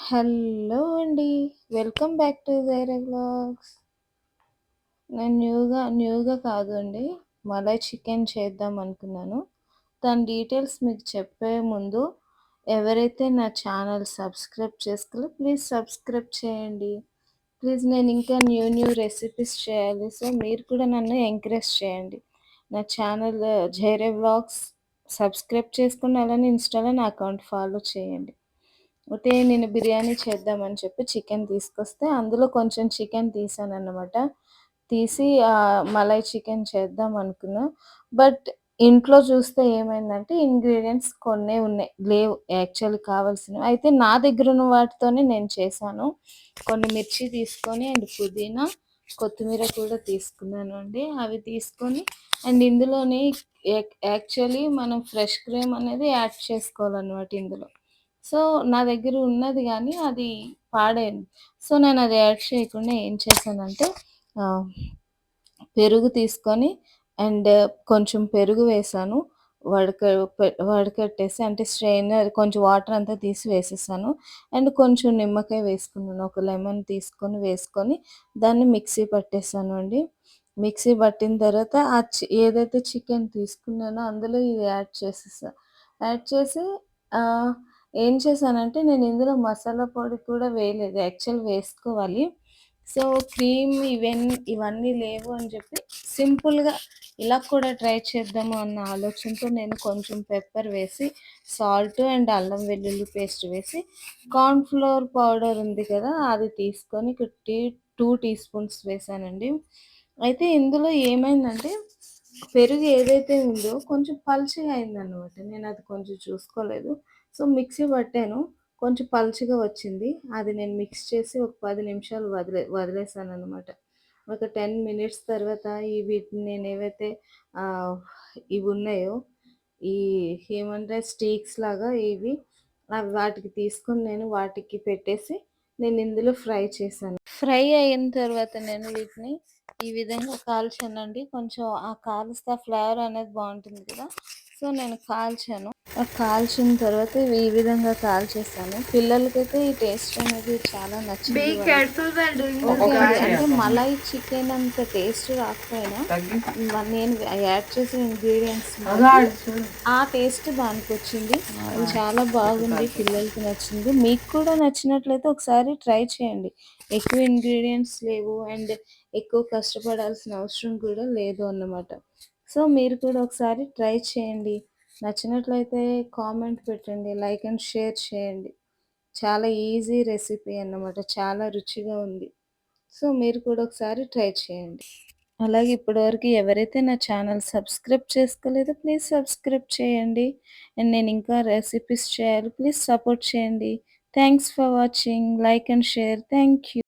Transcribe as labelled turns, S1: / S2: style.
S1: Hello అండి. Welcome back to Jaira vlogs నేను న్యూగా న్యూగా కాదు అండి. మలై చికెన్ చేద్దాం అనుకున్నాను. దాని డీటెయిల్స్ మీకు చెప్పే ముందు ఎవరైతే నా ఛానల్ సబ్స్క్రైబ్ చేసుకోలో ప్లీజ్ సబ్స్క్రైబ్ చేయండి. ప్లీజ్ నేను ఇంకా న్యూ న్యూ రెసిపీస్ చేయాలి. సో మీరు కూడా నన్ను ఎంకరేజ్ చేయండి. నా ఛానల్ జైరే బ్లాగ్స్ సబ్స్క్రైబ్ చేసుకుని అలానే ఇన్స్టాలో నా అకౌంట్ ఫాలో చేయండి. అయితే నేను బిర్యానీ చేద్దామని చెప్పి చికెన్ తీసుకొస్తే అందులో కొంచెం చికెన్ తీసాను అన్నమాట తీసి మలై చికెన్ చేద్దాం అనుకున్నా. బట్ ఇంట్లో చూస్తే ఏమైందంటే ఇంగ్రీడియంట్స్ కొన్ని ఉన్నాయి. లేవు యాక్చువల్లీ కావాల్సినవి. అయితే నా దగ్గర ఉన్న వాటితోనే నేను చేశాను. కొన్ని మిర్చి తీసుకొని అండ్ పుదీనా కొత్తిమీర కూడా తీసుకున్నాను అండి. అవి తీసుకొని అండ్ ఇందులోని యాక్చువల్లీ మనం ఫ్రెష్ క్రీమ్ అనేది యాడ్ చేసుకోవాలన్నమాట ఇందులో. సో నా దగ్గర ఉన్నది కానీ అది పాడైంది సో నేను అది యాడ్ చేయకుండా ఏం చేశానంటే పెరుగు తీసుకొని అండ్ కొంచెం పెరుగు వేసాను. వడక వడకట్టేసి అంటే స్ట్రెయినర్ కొంచెం వాటర్ అంతా తీసి వేసేసాను. అండ్ కొంచెం నిమ్మకాయ వేసుకున్నాను. ఒక లెమన్ తీసుకొని వేసుకొని దాన్ని మిక్సీ పట్టేసాను అండి. మిక్సీ పట్టిన తర్వాత ఆ ఏదైతే చికెన్ తీసుకున్నానో అందులో ఇది యాడ్ చేసేసా. యాడ్ చేసి ఏం చేశానంటే నేను ఇందులో మసాలా పొడి కూడా వేయలేదు. యాక్చువల్ వేసుకోవాలి. సో క్రీమ్ ఇవన్నీ ఇవన్నీ లేవు అని చెప్పి సింపుల్గా ఇలా కూడా ట్రై చేద్దాము అన్న ఆలోచనతో నేను కొంచెం పెప్పర్ వేసి సాల్ట్ అండ్ అల్లం వెల్లుల్లి పేస్ట్ వేసి కార్న్ఫ్లోర్ పౌడర్ ఉంది కదా అది తీసుకొని టీ టూ టీ స్పూన్స్ వేసానండి. అయితే ఇందులో ఏమైందంటే పెరుగు ఏదైతే ఉందో కొంచెం పల్చగా అయిందనమాట నేను అది కొంచెం చూసుకోలేదు. సో మిక్సీ పట్టాను. కొంచెం పల్చిగా వచ్చింది. అది నేను మిక్స్ చేసి ఒక పది నిమిషాలు వదిలే వదిలేసాను అనమాట ఒక టెన్ మినిట్స్ తర్వాత ఈ వీటిని నేను ఏవైతే ఇవి ఉన్నాయో ఈ ఏమంటే స్టీక్స్ లాగా ఇవి వాటికి తీసుకొని నేను వాటికి పెట్టేసి నేను ఇందులో ఫ్రై చేశాను. ఫ్రై అయిన తర్వాత నేను వీటిని ఈ విధంగా కాల్చానండి. కొంచెం ఆ కాల్స్తే ఫ్లేవర్ అనేది బాగుంటుంది కదా. సో నేను కాల్చాను. కాల్చిన తర్వాత ఈ విధంగా కాల్చేస్తాను పిల్లలకైతే ఈ టేస్ట్ అనేది చాలా నచ్చింది. అంటే మలై చికెన్ అంత టేస్ట్ రాకపోయినా నేను యాడ్ చేసిన ఇంగ్రీడియంట్స్ ఆ టేస్ట్ దానికి వచ్చింది. చాలా బాగుంది పిల్లలకి నచ్చింది. మీకు కూడా నచ్చినట్లయితే ఒకసారి ట్రై చేయండి. ఎక్కువ ఇంగ్రీడియంట్స్ లేవు అండ్ ఎక్కువ కష్టపడాల్సిన అవసరం కూడా లేదు అన్నమాట. సో మీరు కూడా ఒకసారి ట్రై చేయండి. నచ్చినట్లయితే కామెంట్ పెట్టండి లైక్ అండ్ షేర్ చేయండి. చాలా ఈజీ రెసిపీ అన్నమాట చాలా రుచిగా ఉంది. సో మీరు కూడా ఒకసారి ట్రై చేయండి. అలాగే ఇప్పటివరకు ఎవరైతే నా ఛానల్ సబ్స్క్రైబ్ చేసుకోలేదో ప్లీజ్ సబ్స్క్రైబ్ చేయండి. అండ్ నేను ఇంకా రెసిపీస్ చేయాలి ప్లీజ్ సపోర్ట్ చేయండి. Thanks for watching like and share. Thank you.